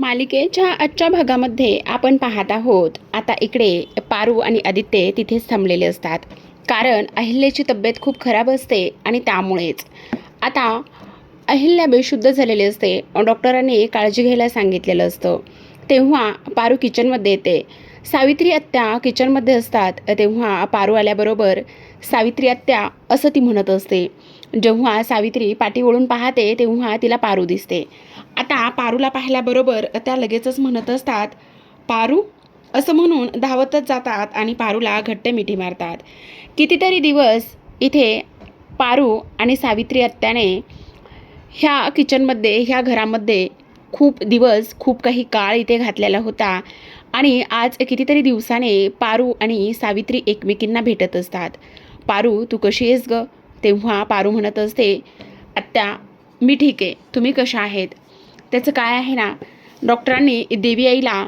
मालिकेच्या आजच्या भागामध्ये आपण पाहत आहोत. आता इकडे पारू आणि आदित्य तिथेच थांबलेले असतात. कारण अहिल्याची तब्येत खूप खराब असते आणि त्यामुळेच. आता अहिल्या बेशुद्ध झालेली असते. डॉक्टरांनी काळजी घ्यायला सांगितलेलं असतं. तेव्हा पारू किचनमध्ये येते. सावित्री आत्या किचनमध्ये असतात. तेव्हा पारू आल्याबरोबर सावित्री आत्या असं ती म्हणत असते. जेव्हा सावित्री पाठी वळून पाहते तेव्हा तिला पारू दिसते. आता पारूला पाहिल्याबरोबर त्या लगेचच म्हणत असतात पारू असं म्हणून धावतच जातात आणि पारूला घट्ट मिठी मारतात. कितीतरी दिवस इथे पारू आणि सावित्री आत्याने ह्या किचनमध्ये ह्या घरामध्ये खूप दिवस खूप काही काळ इथे घातलेला होता आणि आज कितीतरी दिवसाने पारू आणि सावित्री एकमेकींना भेटत असतात. पारू तू कशी आहेस ग? तेव्हा पारू म्हणत असते आत्या मी ठीक आहे. तुम्ही कशा आहेत? त्याचं काय आहे ना? डॉक्टरांनी देवी आईला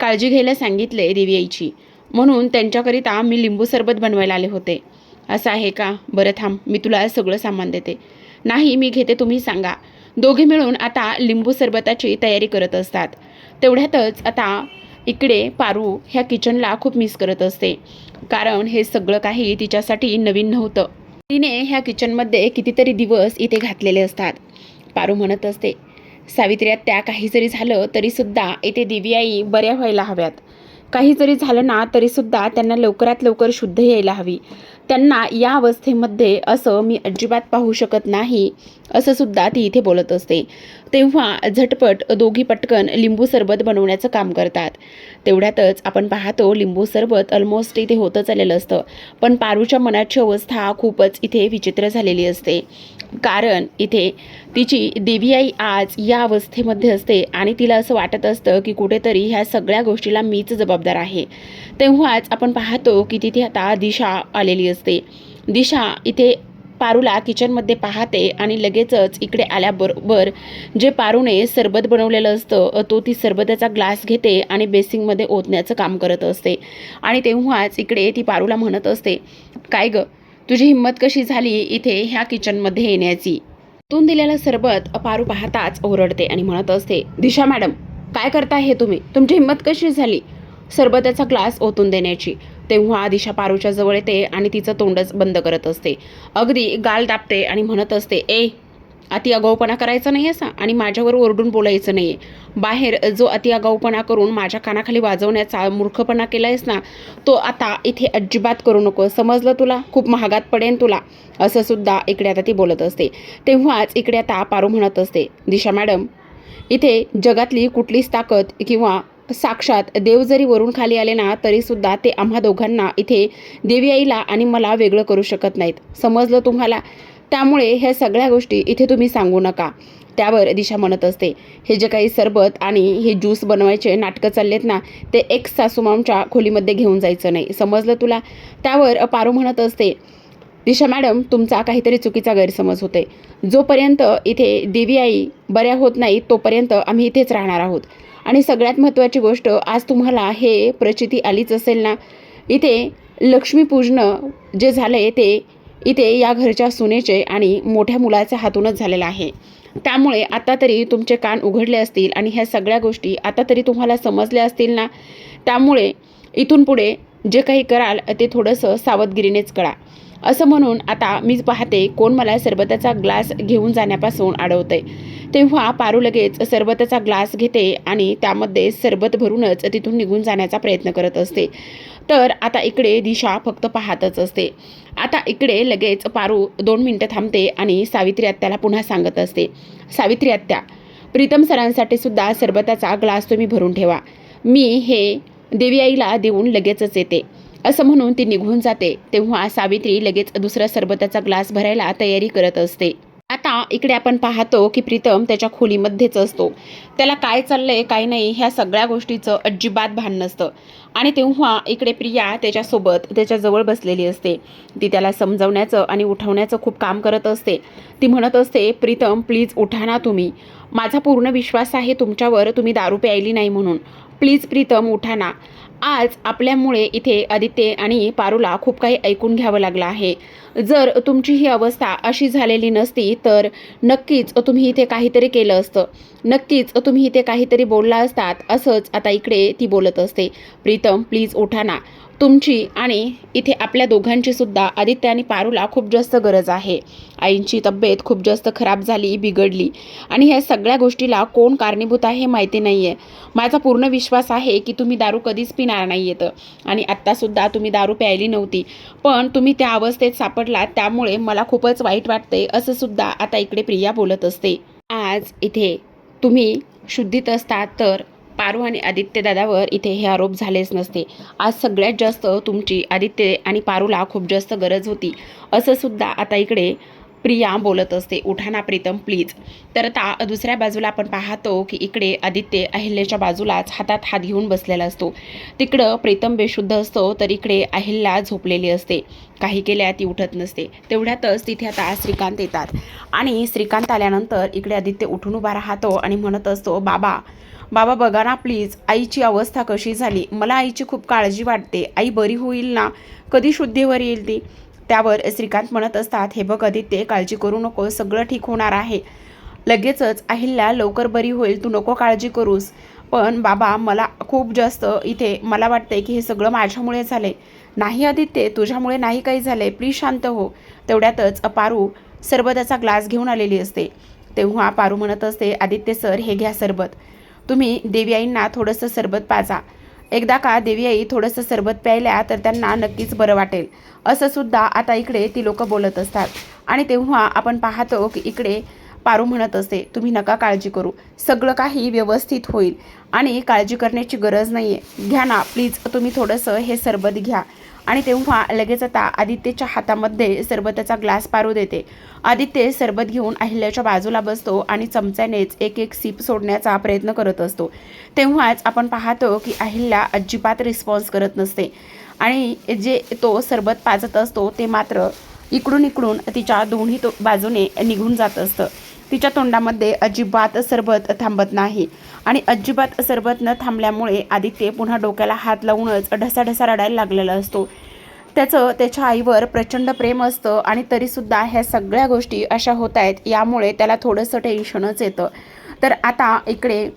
काळजी घ्यायला सांगितले देवी आईची. म्हणून त्यांच्याकरिता मी लिंबू सरबत बनवायला आले होते. असं आहे का? बरं थांब मी तुला सगळं सामान देते. नाही मी घेते तुम्ही सांगा. दोघे मिळून आता लिंबू सरबताची तयारी करत असतात. तेवढ्यातच आता इकडे पारू ह्या किचनला खूप मिस करत असते. कारण हे सगळं काही तिच्यासाठी नवीन नव्हतं. तिने ह्या किचनमध्ये कितीतरी दिवस इथे घातलेले असतात. पारू म्हणत असते सावित्रीत त्या काही जरी झालं तरीसुद्धा इथे दिव्या आई बऱ्या व्हायला हव्यात. काही जरी झालं ना तरीसुद्धा त्यांना लवकरात लवकर शुद्ध यायला हवी. त्यांना या अवस्थेमध्ये असं मी अजिबात पाहू शकत नाही असं सुद्धा ती इथे बोलत असते. तेव्हा झटपट दोघी पटकन लिंबू सरबत बनवण्याचं काम करतात. तेवढ्यातच आपण पाहतो लिंबू सरबत ऑलमोस्ट इथे होतच आलेलं असतं. पण पारूच्या मनाची अवस्था खूपच इथे विचित्र झालेली असते. कारण इथे तिची देवी आई आज या अवस्थेमध्ये असते आणि तिला असं वाटत असतं की कुठेतरी ह्या सगळ्या गोष्टीला मीच जबाबदार आहे. तेव्हाच आपण पाहतो की तिथे आता दिशा आलेली असते. दिशा इथे पारूला किचनमध्ये पाहते आणि लगेचच इकडे आल्याबरोबर जे पारूने सरबत बनवलेलं असतं तो ती सरबताचा ग्लास घेते आणि बेसिंगमध्ये ओतण्याचं काम करत असते. आणि तेव्हाच इकडे ती पारूला म्हणत असते काय गं तुझी हिंमत कशी झाली इथे ह्या किचनमध्ये येण्याची? तून दिलेलं सरबत अपारू पाहताच ओरडते आणि म्हणत असते दिशा मॅडम काय करताय हे तुम्ही? तुमची हिंमत कशी झाली? सरबताचा ग्लास ओतून देण्याची. तेव्हा दिशा पारूच्या जवळ येते आणि तिचं तोंडच बंद करत असते. अगदी गाल दाबते आणि म्हणत असते ए अति आगाऊपणा करायचा नाही असा आणि माझ्यावर ओरडून बोलायचं नाही बाहेर जो अति आगाऊपणा करून माझ्या कानाखाली वाजवण्याचा मूर्खपणा केला आहेस ना तो आता इथे अजिबात करू नको. समजलं तुला? खूप महागात पडेन तुला. असं सुद्धा इकडे आता ती बोलत असते. तेव्हाच इकडे आता पारू म्हणत असते. दिशा मॅडम इथे जगातली कुठलीच ताकद किंवा साक्षात देव जरी वरून खाली आले ना तरीसुद्धा ते आम्हा दोघांना इथे देवी आईला आणि मला वेगळं करू शकत नाहीत. समजलं तुम्हाला? त्यामुळे ह्या सगळ्या गोष्टी इथे तुम्ही सांगू नका. त्यावर दिशा म्हणत असते. हे जे काही सरबत आणि हे ज्यूस बनवायचे नाटकं चाललेत ना ते एक सासूमामच्या खोलीमध्ये घेऊन जायचं नाही. समजलं तुला? त्यावर पारू म्हणत असते दिशा मॅडम तुमचा काहीतरी चुकीचा गैरसमज होते जोपर्यंत इथे देवी आई बऱ्या होत नाही तोपर्यंत आम्ही इथेच राहणार आहोत. आणि सगळ्यात महत्त्वाची गोष्ट आज तुम्हाला हे प्रचिती आलीच असेल ना? इथे लक्ष्मीपूजनं जे झालं आहे ते इथे या घरच्या सुनेचे आणि मोठ्या मुलाच्या हातूनच झालेलं आहे. त्यामुळे आता तरी तुमचे कान उघडले असतील आणि ह्या सगळ्या गोष्टी आता तरी तुम्हाला समजल्या असतील ना? त्यामुळे इथून पुढे जे काही कराल ते थोडंसं सावधगिरीनेच करा. असं म्हणून आता मीच पाहते कोण मला सरबताचा ग्लास घेऊन जाण्यापासून अडवतंय तेव्हा पारू लगेच सरबताचा ग्लास घेते आणि त्यामध्ये सरबत भरूनच तिथून निघून जाण्याचा प्रयत्न करत असते. तर आता इकडे दिशा फक्त पाहतच असते. आता इकडे लगेच पारू दोन मिनटं थांबते आणि सावित्री आत्याला पुन्हा सांगत असते. सावित्री आत्या प्रीतम सरांसाठी सुद्धा सरबताचा ग्लास तुम्ही भरून ठेवा. मी हे देवी आईला देऊन लगेचच येते. असं म्हणून ती निघून जाते तेव्हा सावित्री लगेच दुसरा सरबताचा ग्लास भरायला तयारी करत असते. इकडे आपण पाहतो की प्रीतम त्याच्या खोलीमध्येच असतो. त्याला काय चाललंय काय नाही ह्या सगळ्या गोष्टीचं अजिबात भान नसतं. आणि तेव्हा इकडे प्रिया त्याच्यासोबत त्याच्याजवळ बसलेली असते. ती त्याला समजवण्याचं आणि उठवण्याचं खूप काम करत असते. ती म्हणत असते प्रीतम प्लीज उठा ना तुम्ही. माझा पूर्ण विश्वास आहे तुमच्यावर तुम्ही दारू प्यायली नाही म्हणून. प्लीज प्रीतम उठा ना. आज आपल्यामुळे इथे आदित्य आणि पारूला खूप काही ऐकून घ्यावं लागलं आहे. जर तुमची ही अवस्था अशी झालेली नसती तर नक्कीच तुम्ही इथे काहीतरी केलं असतं. नक्कीच तुम्ही इथे काहीतरी बोलला असतात असंच आता इकडे ती बोलत असते. प्रीतम प्लीज उठा ना. तुमची आणि इथे आपल्या दोघांची सुद्धा आदित्य आणि पारूला खूप जास्त गरज आहे. आईंची तब्येत खूप जास्त खराब झाली बिघडली. आणि ह्या सगळ्या गोष्टीला कोण कारणीभूत आहे हे माहिती नाही आहे माझा पूर्ण विश्वास आहे की तुम्ही दारू कधीच पिणार नाही येतं आणि आत्तासुद्धा तुम्ही दारू प्यायली नव्हती. पण तुम्ही त्या अवस्थेत सापडलात त्यामुळे मला खूपच वाईट वाटते असं सुद्धा आता इकडे प्रिया बोलत असते. आज इथे तुम्ही शुद्धीत असतात तर पारू आणि आदित्य दादावर इथे हे आरोप झालेच नसते. आज सगळ्यात जास्त तुमची आदित्य आणि पारूला खूप जास्त गरज होती. असं सुद्धा आता इकडे प्रिया बोलत असते उठा ना प्रीतम प्लीज तर आता दुसऱ्या बाजूला आपण पाहतो की इकडे आदित्य अहिल्याच्या बाजूलाच हातात हात घेऊन बसलेला असतो. तिकडं प्रीतम बेशुद्ध असतो तर इकडे अहिल्या झोपलेली असते. काही केल्या ती उठत नसते. तेवढ्यातच तिथे आता श्रीकांत येतात. आणि श्रीकांत आल्यानंतर इकडे आदित्य उठून उभा राहतो आणि म्हणत असतो बाबा बाबा बघा ना प्लीज आईची अवस्था कशी झाली? मला आईची खूप काळजी वाटते. आई बरी होईल ना? कधी शुद्धीवर येईल ती? त्यावर श्रीकांत म्हणत असतात हे बघ आदित्य काळजी करू नको सगळं ठीक होणार आहे. लगेचच अहिल्या लवकर बरी होईल तू नको काळजी करूस. पण बाबा मला खूप जास्त इथे मला वाटतंय की हे सगळं माझ्यामुळे झाले नाही आदित्य तुझ्यामुळे नाही काही झालंय. प्लीज शांत हो. तेवढ्यातच पारू सरबताचा ग्लास घेऊन आलेली असते. तेव्हा पारू म्हणत असते आदित्य सर हे घ्या सरबत. तुम्ही देवी आईंना थोडंसं सरबत पाजा. एकदा का देवी आई थोडंसं सरबत प्यायल्या तर त्यांना नक्कीच बरं वाटेल. असं सुद्धा आता इकडे ती लोक बोलत असतात. आणि तेव्हा आपण पाहतो की इकडे पारू म्हणत असते तुम्ही नका काळजी करू. सगळं काही व्यवस्थित होईल आणि काळजी करण्याची गरज नाही आहे घ्या ना प्लीज. तुम्ही थोडंसं हे सरबत घ्या. आणि तेव्हा लगेच आता आदित्यच्या हातामध्ये सरबताचा ग्लास पारू देते. आदित्य सरबत घेऊन अहिल्याच्या बाजूला बसतो आणि चमच्यानेच एक एक सीप सोडण्याचा प्रयत्न करत असतो. तेव्हाच आपण पाहतो की अहिल्या अजिबात रिस्पॉन्स करत नसते. आणि जे तो सरबत पाजत असतो ते मात्र इकडून इकडून तिच्या दोन्ही तो बाजूने निघून जात असतं. तिच्या तोंडामध्ये अजिबात सरबत थांबत नाही. आणि अजिबात सरबत न थांबल्यामुळे आदित्य पुन्हा डोक्याला हात लावूनच ढसाढसा रडायला लागलेला असतो. त्याचं त्याच्या आईवर प्रचंड प्रेम असतं आणि तरीसुद्धा ह्या सगळ्या गोष्टी अशा होत आहेत यामुळे त्याला थोडंसं टेन्शनच येतं. तर आता इकडे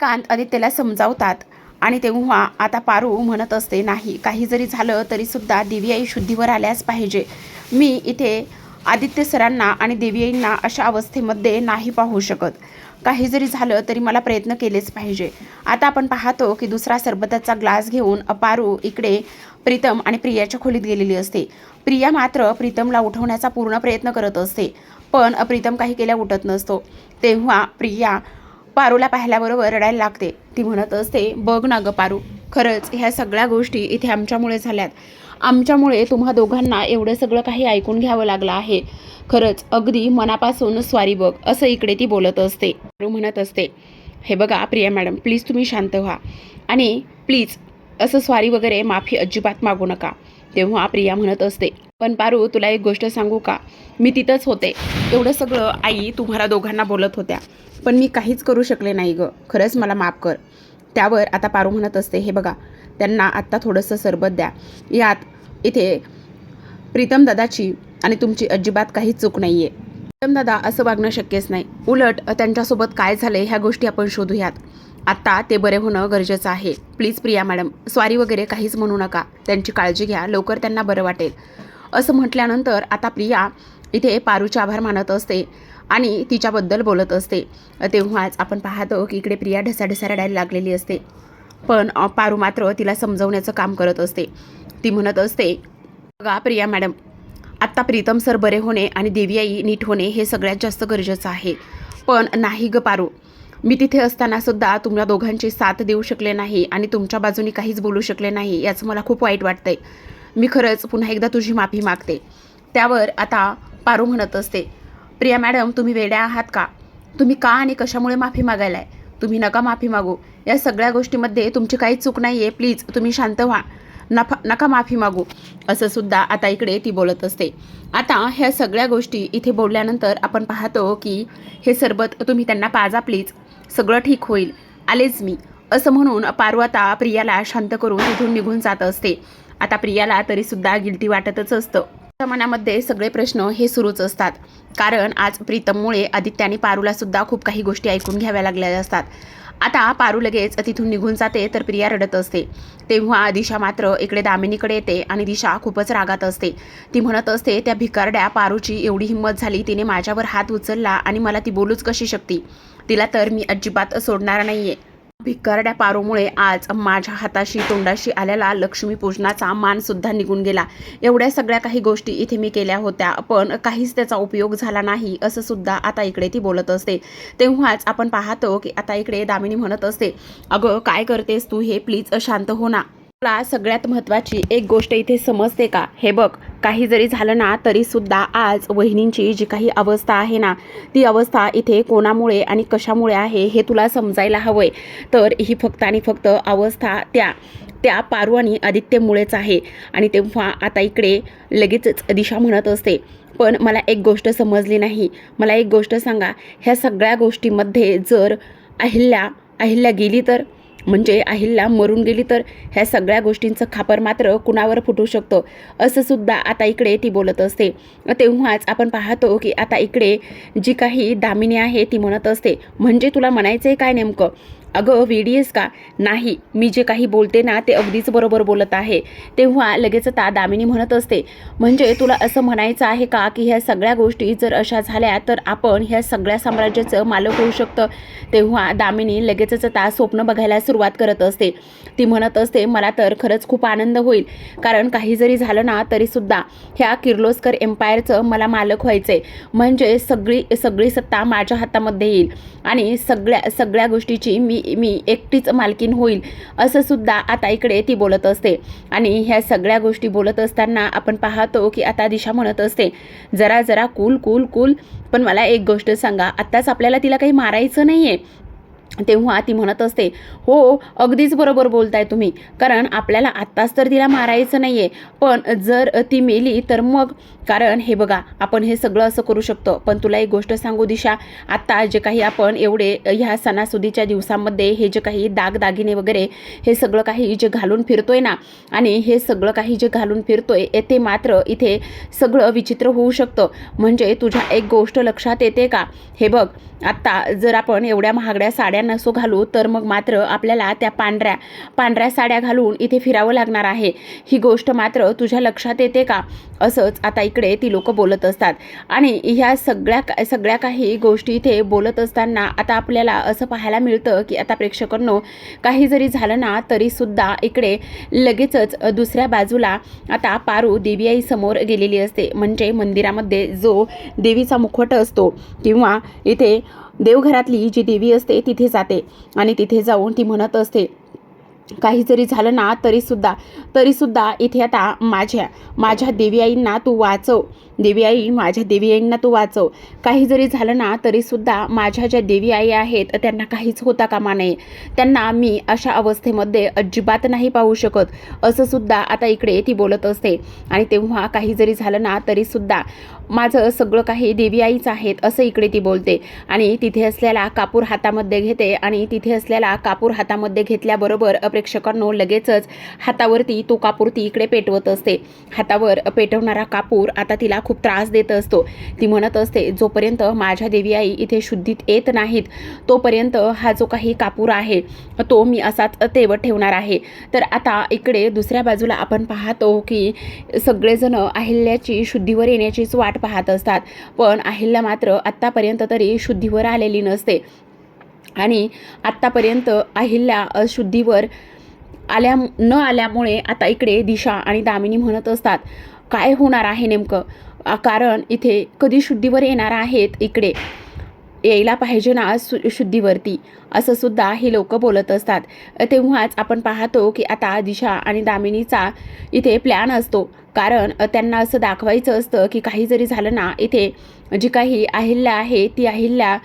कांत आदित्यला समजावतात आणि तेव्हा आता पारू म्हणत असते नाही काही जरी झालं तरीसुद्धा दिव्याई शुद्धीवर आल्याच पाहिजे. मी इथे आदित्य सरांना आणि देवी अशा अवस्थेमध्ये नाही पाहू शकत. काही जरी झालं तरी मला प्रयत्न केलेच पाहिजे. आता आपण पाहतो की दुसरा सरबताचा ग्लास घेऊन अपारू इकडे प्रीतम आणि प्रियाच्या खोलीत गेलेली असते. प्रिया मात्र प्रीतमला उठवण्याचा पूर्ण प्रयत्न करत असते पण प्रीतम काही केल्या उठत नसतो. तेव्हा प्रिया पारूला पाहिल्याबरोबर रडायला लागते. ती म्हणत असते बघ ना ग पारू खरंच ह्या सगळ्या गोष्टी इथे आमच्यामुळे झाल्यात. आमच्यामुळे तुम्हा दोघांना एवढं सगळं काही ऐकून घ्यावं लागलं आहे. खरंच अगदी मनापासून स्वारी बघ असं इकडे ती बोलत असते. पारू म्हणत असते हे बघा प्रिया मॅडम प्लीज तुम्ही शांत व्हा. आणि प्लीज असं स्वारी वगैरे माफी अजिबात मागू नका. तेव्हा प्रिया म्हणत असते पण पारू तुला एक गोष्ट सांगू का? मी तिथंच होते. एवढं सगळं आई तुम्हाला दोघांना बोलत होत्या. पण मी काहीच करू शकले नाही गं. खरंच मला माफ कर. त्यावर आता पारू म्हणत असते हे बघा त्यांना आत्ता थोडंसं सरबत द्या. यात इथे प्रीतम दादाची आणि तुमची अजिबात काहीच चूक नाही आहे प्रीतम दादा असं वागणं शक्यच नाही. उलट त्यांच्यासोबत काय झाले ह्या गोष्टी आपण शोधूयात. आत्ता ते बरे होणं गरजेचं आहे. प्लीज प्रिया मॅडम स्वारी वगैरे काहीच म्हणू नका. त्यांची काळजी घ्या. लवकर त्यांना बरं वाटेल. असं म्हटल्यानंतर आता प्रिया इथे पारूचे आभार मानत असते आणि तिच्याबद्दल बोलत असते. तेव्हाच आपण पाहतो की इकडे प्रिया ढसाढसा रडायला लागलेली असते. पण पारू मात्र तिला समजवण्याचं काम करत असते. ती म्हणत असते बघा प्रिया मॅडम आत्ता प्रीतम सर बरे होणे आणि देवी आई नीट होणे हे सगळ्यात जास्त गरजेचं आहे. पण नाही ग पारू. मी तिथे असताना सुद्धा तुम्हाला दोघांची साथ देऊ शकले नाही आणि तुमच्या बाजूनी काहीच बोलू शकले नाही याचं मला खूप वाईट वाटतंय. मी खरंच पुन्हा एकदा तुझी माफी मागते. त्यावर आता पारू म्हणत असते प्रिया मॅडम तुम्ही वेड्या आहात का? तुम्ही का आणि कशामुळे माफी मागायलाय? तुम्ही नका माफी मागू. या सगळ्या गोष्टीमध्ये तुमची काहीच चूक नाही आहे प्लीज तुम्ही शांत व्हा. नफा नका माफी मागू असं सुद्धा आता इकडे ती बोलत असते. आता ह्या सगळ्या गोष्टी इथे बोलल्यानंतर आपण पाहतो की हे सरबत तुम्ही त्यांना पाजा प्लीज सगळं ठीक होईल. आलेच मी. असं म्हणून पार्वता प्रियाला शांत करून तिथून निघून जात असते. आता प्रियाला तरीसुद्धा गिल्टी वाटतच असतं. मनामध्ये सगळे प्रश्न हे सुरूच असतात. कारण आज प्रीतममुळे आदित्याने पारूलासुद्धा पारूला सुद्धा खूप काही गोष्टी ऐकून घ्याव्या लागलेल्या असतात. आता पारू लगेच तिथून निघून जाते तर प्रिया रडत असते. तेव्हा दिशा मात्र इकडे दामिनीकडे येते आणि दिशा खूपच रागात असते. ती म्हणत असते त्या भिकारड्या पारूची एवढी हिंमत झाली तिने माझ्यावर हात उचलला आणि मला ती बोलूच कशी शकते? तिला तर मी अजिबात सोडणार नाहीये. भिकारड्या पारोमुळे आज माझ्या हाताशी तोंडाशी आलेला लक्ष्मीपूजनाचा मानसुद्धा निघून गेला. एवढ्या सगळ्या काही गोष्टी इथे मी केल्या होत्या पण काहीच त्याचा उपयोग झाला नाही असं सुद्धा आता इकडे ती बोलत असते. तेव्हाच आपण पाहतो की आता इकडे दामिनी म्हणत असते अगं काय करतेस तू हे? प्लीज शांत हो ना. तुला सगळ्यात महत्त्वाची एक गोष्ट इथे समजते का? हे बघ काही जरी झालं ना तरी सुद्धा आज वहिनींची जी काही अवस्था आहे ना ती अवस्था इथे कोणामुळे आणि कशामुळे आहे हे तुला समजायला हवंय. तर ही फक्त आणि फक्त अवस्था त्या त्या पारू आणि आदित्यमुळेच आहे. आणि तेव्हा आता इकडे लगेचच दिशा म्हणत असते. पण मला एक गोष्ट समजली नाही. मला एक गोष्ट सांगा ह्या सगळ्या गोष्टीमध्ये जर अहिल्या अहिल्या गेली तर? म्हणजे अहिल्या मरून गेली तर ह्या सगळ्या गोष्टींचं खापर मात्र कुणावर फुटू शकतं? असं सुद्धा आता इकडे ती बोलत असते. तेव्हाच आपण पाहतो की आता इकडे जी काही दामिनी आहे ती म्हणत असते म्हणजे तुला म्हणायचं आहे काय नेमकं? अगं वेडी का? नाही मी जे काही बोलते ना ते अगदीच बरोबर बोलत आहे. तेव्हा लगेच ता दामिनी म्हणत असते म्हणजे तुला असं म्हणायचं आहे का की ह्या सगळ्या गोष्टी जर अशा झाल्या तर आपण ह्या सगळ्या साम्राज्याचं मालक होऊ शकतं? तेव्हा दामिनी लगेचच ता स्वप्न बघायला सुरुवात करत असते. ती म्हणत असते मला तर खरंच खूप आनंद होईल. कारण काही जरी झालं ना तरीसुद्धा ह्या किर्लोस्कर एम्पायरचं मला मालक व्हायचं आहे म्हणजे सगळी सगळी सत्ता माझ्या हातामध्ये येईल. आणि सगळ्या सगळ्या गोष्टीची मी मी एकटीच मालकीन होईल असं सुद्धा आता इकडे ती बोलत असते. आणि ह्या सगळ्या गोष्टी बोलत असताना आपण पाहतो की आता दिशा म्हणत असते जरा जरा कूल कूल कूल पण मला एक गोष्ट सांगा आत्ताच आपल्याला तिला काही मारायचं नाही आहे तेव्हा ती म्हणत असते हो अगदीच बरोबर बोलताय तुम्ही. कारण आपल्याला आत्ताच तर तिला मारायचं नाही आहे पण जर ती मेली तर मग कारण हे बघा आपण हे सगळं असं करू शकतो. पण तुला एक गोष्ट सांगू दिशा. आत्ता जे काही आपण एवढे ह्या सणासुदीच्या दिवसामध्ये हे जे काही दागदागिने वगैरे हे सगळं काही जे घालून फिरतोय ना आणि हे सगळं काही जे घालून फिरतोय ते मात्र इथे सगळं विचित्र होऊ शकतं. म्हणजे तुझ्या एक गोष्ट लक्षात येते का? हे बघ आत्ता जर आपण एवढ्या महागड्या साड्या नसो घालू तर मग मात्र आपल्याला त्या पांढऱ्या पांढऱ्या साड्या घालून इथे फिरावं लागणार आहे. ही गोष्ट मात्र तुझ्या लक्षात येते का? असंच आता इकडे ती लोक बोलत असतात. आणि ह्या सगळ्या सगळ्या काही गोष्टी इथे बोलत असताना आता आपल्याला असं पाहायला मिळतं की आता प्रेक्षकांनो काही जरी झालं ना तरीसुद्धा इकडे लगेचच दुसऱ्या बाजूला आता पारू देवी आई समोर गेलेली असते. म्हणजे मंदिरामध्ये जो देवीचा मुखवट असतो किंवा इथे देवघरातली जी देवी असते तिथे जाते. आणि तिथे जाऊन ती म्हणत असते काही जरी झालं ना तरीसुद्धा तरीसुद्धा इथे आता माझ्या माझ्या देवी आईंना तू वाचव. देवी आई माझ्या देवी आईंना तू वाचव. काही जरी झालं ना तरीसुद्धा माझ्या ज्या देवी आई आहेत त्यांना काहीच होता कामा नये. त्यांना मी अशा अवस्थेमध्ये अजिबात नाही पाहू शकत असं सुद्धा आता इकडे ती बोलत असते. आणि तेव्हा काही जरी झालं ना तरीसुद्धा माझं सगळं काही देवी आईच आहेत असं इकडे ती बोलते. आणि तिथे असलेला कापूर हातामध्ये घेते आणि तिथे असलेला कापूर हातामध्ये घेतल्याबरोबर प्रेक्षकांनो लगेचच हातावरती तो कापूर ती इकडे पेटवत असते. हातावर पेटवणारा कापूर आता तिला खूप त्रास देत असतो. ती म्हणत असते जोपर्यंत माझ्या देवी आई इथे शुद्धीत येत नाहीत तोपर्यंत हा जो काही कापूर आहे तो मी असाच तेवत ठेवणार आहे. तर आता इकडे दुसऱ्या बाजूला आपण पाहतो की सगळेजण अहिल्याची शुद्धीवर येण्याचीच वाट पाहत असतात. पण अहिल्या मात्र आत्तापर्यंत तरी शुद्धीवर आलेली नसते. आणि आत्तापर्यंत अहिल्या शुद्धीवर आल्या न आल्यामुळे आता इकडे दिशा आणि दामिनी म्हणत असतात काय होणार आहे नेमकं? कारण इथे कधी शुद्धीवर येणार आहेत इकडे यायला पाहिजे ना सु शुद्धीवरती. असं सुद्धा हे लोक बोलत असतात. तेव्हाच आपण पाहतो की आता दिशा आणि दामिनीचा इथे प्लॅन असतो. कारण त्यांना असं दाखवायचं असतं की काही जरी झालं ना इथे जी काही अहिल्या आहे ती अहिल्या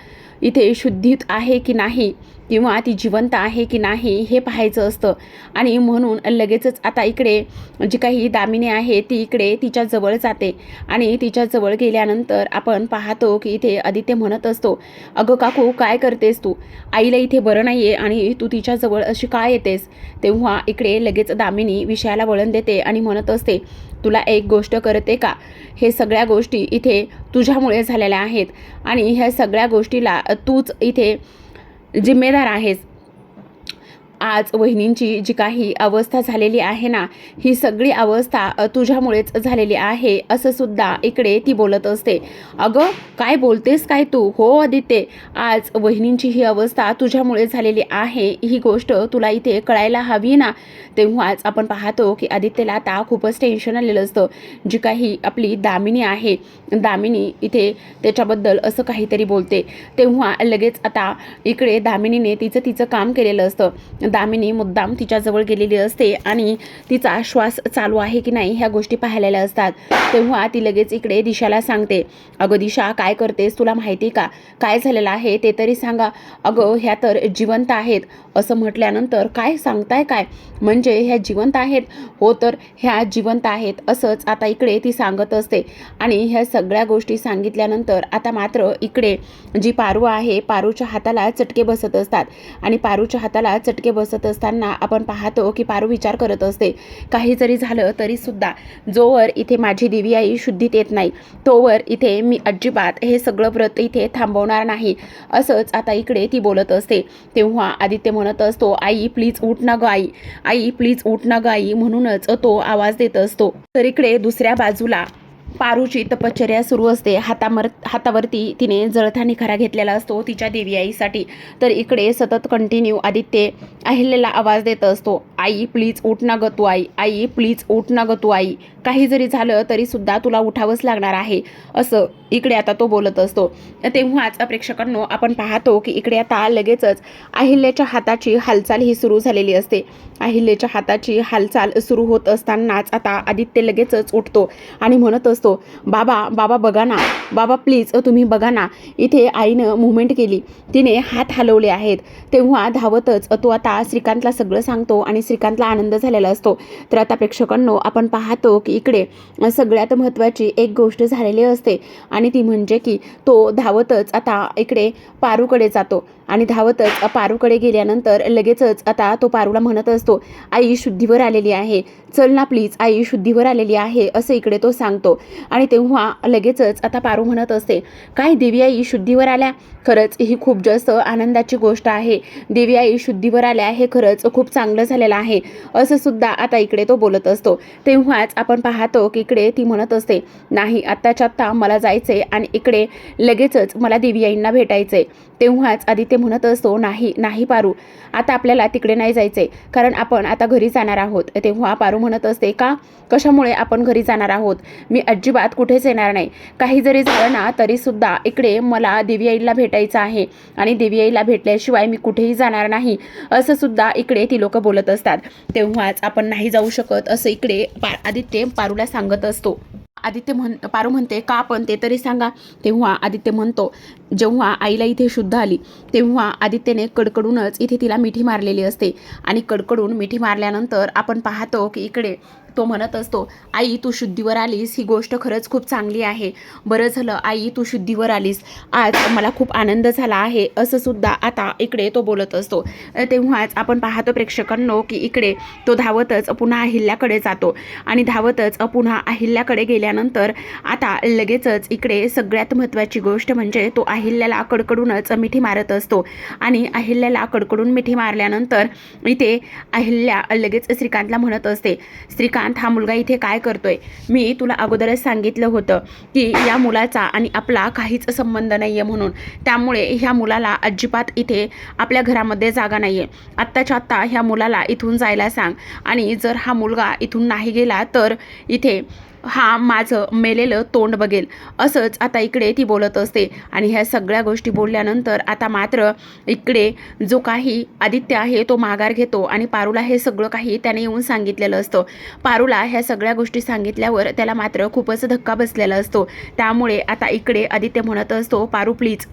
इथे शुद्धीत आहे की नाही किंवा ती जिवंत आहे की नाही हे पाहायचं असतं. आणि म्हणून लगेचच आता इकडे जी काही दामिनी आहे ती इकडे तिच्याजवळ जाते. आणि तिच्याजवळ गेल्यानंतर आपण पाहतो की इथे आदित्य म्हणत असतो अगं काकू काय करतेस तू? आईला इथे बरं नाही आहे आणि तू तिच्याजवळ अशी काय येतेस? तेव्हा इकडे लगेच दामिनी विषयाला वळण देते आणि म्हणत असते तुला एक गोष्ट करते का? हे सगळ्या गोष्टी इथे तुझ्यामुळे झालेल्या आहेत. आणि ह्या सगळ्या गोष्टीला तूच इथे जिम्मेदार आहेस. आज वहिनींची जी काही अवस्था झालेली आहे ना ही सगळी अवस्था तुझ्यामुळेच झालेली आहे असं सुद्धा इकडे ती बोलत असते. अगं काय बोलतेस काय तू? हो आदित्य आज वहिनींची ही अवस्था तुझ्यामुळे झालेली आहे ही गोष्ट तुला इथे कळायला हवी ना? तेव्हाच आपण पाहतो की आदित्यला आता खूपच टेन्शन आलेलं असतं. जी काही आपली दामिनी आहे दामिनी इथे त्याच्याबद्दल असं काहीतरी बोलते. तेव्हा लगेच आता इकडे दामिनीने तिचं तिचं काम केलेलं असतं. दामिनी मुद्दाम तिच्याजवळ गेलेली असते आणि तिचा श्वास चालू आहे की नाही ह्या गोष्टी पाहिलेल्या असतात. तेव्हा ती लगेच इकडे दिशाला सांगते अगं दिशा काय करतेस? तुला माहिती का? काय झालेलं आहे? ते तरी सांगा. अगं ह्या तर जिवंत आहेत. असं म्हटल्यानंतर काय सांगताय काय? म्हणजे ह्या जिवंत आहेत? हो तर ह्या जिवंत आहेत. असंच आता इकडे ती सांगत असते. आणि ह्या सगळ्या गोष्टी सांगितल्यानंतर आता मात्र इकडे जी पारू आहे पारूच्या हाताला चटके बसत असतात. आणि पारूच्या हाताला चटके बसत असताना आपण पाहतो की पारू विचार करत असते. काही जरी झालं तरी सुद्धा जोवर इथे माझी देवी आई शुद्धीत येत नाही तोवर इथे मी अजिबात हे सगळं व्रत इथे थांबवणार नाही असंच आता इकडे ती बोलत असते. तेव्हा आदित्य म्हणत असतो आई प्लीज उठ ना ग आई. आई प्लीज उठ ना ग आई. म्हणूनच तो आवाज देत असतो. तर इकडे दुसऱ्या बाजूला पारूची तपश्चर्या सुरू असते. हातामर हातावरती तिने जळथा निखारा घेतलेला असतो तिच्या देवी आईसाठी तर इकडे सतत कंटिन्यू आदित्य अहिल्याला आवाज देत असतो. आई प्लीज उठ ना ग तू आई. आई प्लीज उठ ना ग तू आई. काही जरी झालं तरीसुद्धा तुला उठावंच लागणार आहे. असं इकडे आता तो बोलत असतो. तेव्हाच प्रेक्षकांनो आपण पाहतो की इकडे आता लगेचच अहिल्याच्या हाताची हालचाल ही सुरू झालेली असते. अहिल्याच्या हाताची हालचाल सुरू होत असतानाच आता आदित्य लगेचच उठतो आणि म्हणत असतो. बाबा बाबा बघा ना. बाबा प्लीज तुम्ही बघा ना. इथे आईनं मुवमेंट केली. तिने हात हलवले आहेत. तेव्हा धावतच तो आता श्रीकांतला सगळं सांगतो आणि श्रीकांतला आनंद झालेला असतो. तर आता प्रेक्षकांनो आपण पाहतो की इकडे सगळ्यात महत्त्वाची एक गोष्ट झालेली असते. आणि ती म्हणजे की तो धावतच आता इकडे पारूकडे जातो. आणि धावतच पारूकडे गेल्यानंतर लगेचच आता तो पारूला म्हणत असतो आई शुद्धीवर आलेली आहे. चल ना प्लीज आई शुद्धीवर आलेली आहे असं इकडे तो सांगतो. आणि तेव्हा लगेचच आता पारू म्हणत असते काय देवी आई शुद्धीवर आल्या? खरंच ही खूप जास्त आनंदाची गोष्ट आहे. देवी आई शुद्धीवर आल्या हे खरंच खूप चांगलं झालेलं आहे असं सुद्धा आता इकडे तो बोलत असतो. तेव्हाच आपण पाहतो की इकडे ती म्हणत असते नाही आत्ताच्या आत्ता मला जायचंय आणि इकडे लगेचच मला देवी आईंना भेटायचंय. तेव्हाच आदित्य म्हणत असतो नाही नाही पारू आता आपल्याला तिकडे नाही जायचंय कारण आपण आता घरी जाणार आहोत. तेव्हा पारू म्हणत असते का? कशामुळे आपण घरी जाणार आहोत? मी अजिबात कुठेच येणार नाही. काही जरी झालं ना तरी सुद्धा इकडे मला देवी आईला भेटायचं आहे आणि देवी आईला भेटल्याशिवाय मी कुठेही जाणार नाही असं सुद्धा इकडे ती लोक बोलत असतात. तेव्हाच आपण नाही जाऊ शकत असं इकडे पा आदित्य पारूला सांगत असतो. आदित्य म्हण पारू म्हणते का पण? ते तरी सांगा. तेव्हा आदित्य म्हणतो जेव्हा आईला इथे शुद्ध आली तेव्हा आदित्यने कडकडूनच इथे तिला मिठी मारलेली असते. आणि कडकडून मिठी मारल्यानंतर आपण पाहतो की इकडे तो म्हणत असतो आई तू शुद्धीवर आलीस ही गोष्ट खरंच खूप चांगली आहे. बरं झालं आई तू शुद्धीवर आलीस. आज मला खूप आनंद झाला आहे. असं सुद्धा आता इकडे तो बोलत असतो. तेव्हाच आपण पाहतो प्रेक्षकांनो की इकडे तो धावतच पुन्हा अहिल्याकडे जातो. आणि धावतच पुन्हा अहिल्याकडे गेल्यानंतर आता लगेचच इकडे सगळ्यात महत्त्वाची गोष्ट म्हणजे तो अहिल्याला कडकडूनच मिठी मारत असतो. आणि अहिल्याला कडकडून मिठी मारल्यानंतर इथे अहिल्या लगेच श्रीकांतला म्हणत असते श्रीकांत हा मुलगा इथे काय करतोय? मी तुला अगोदरच सांगितलं होतं की या मुलाचा आणि आपला काहीच संबंध नाही आहे म्हणून. त्यामुळे ह्या मुलाला अजिबात इथे आपल्या घरामध्ये जागा नाही आहे आत्ताच्या आत्ता ह्या मुलाला इथून जायला सांग. आणि जर हा मुलगा इथून नाही गेला तर इथे हा माझं मेलेलं तोंड बघेल. असंच आता इकडे ती बोलत असते आणि ह्या सगळ्या गोष्टी बोलल्यानंतर आता मात्र इकडे जो काही आदित्य आहे तो माघार घेतो आणि पारूला हे सगळं काही त्याने येऊन सांगितलेलं असतं. पारूला ह्या सगळ्या गोष्टी सांगितल्यावर त्याला मात्र खूपच धक्का बसलेला असतो. त्यामुळे आता इकडे आदित्य म्हणत असतो पारू प्लीज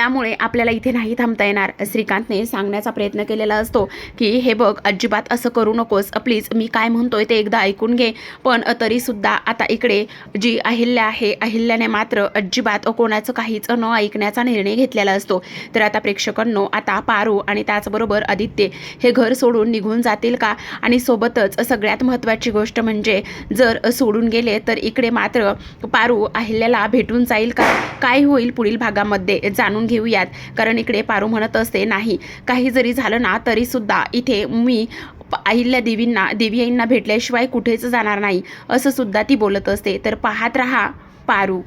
त्यामुळे आपल्याला इथे नाही थांबता येणार. श्रीकांतने सांगण्याचा प्रयत्न केलेला असतो की हे बघ अजिबात असं करू नकोस. प्लीज मी काय म्हणतोय ते एकदा ऐकून घे. पण तरीसुद्धा आता इकडे जी अहिल्या आहे अहिल्याने मात्र अजिबात कोणाचं काहीच न ऐकण्याचा निर्णय घेतलेला असतो. तर आता प्रेक्षकांनो आता पारू आणि त्याचबरोबर आदित्य हे घर सोडून निघून जातील का? आणि सोबतच सगळ्यात महत्त्वाची गोष्ट म्हणजे जर सोडून गेले तर इकडे मात्र पारू अहिल्याला भेटून जाईल का? काय होईल पुढील भागामध्ये? जाणून घेऊयात. कारण इकडे पारू म्हणत असते नाही काही जरी झालं ना तरीसुद्धा इथे मी अहिल्या देवींना देवी आईंना भेटल्याशिवाय कुठेच जाणार नाही असं सुद्धा ती बोलत असते. तर पाहत रहा पारू.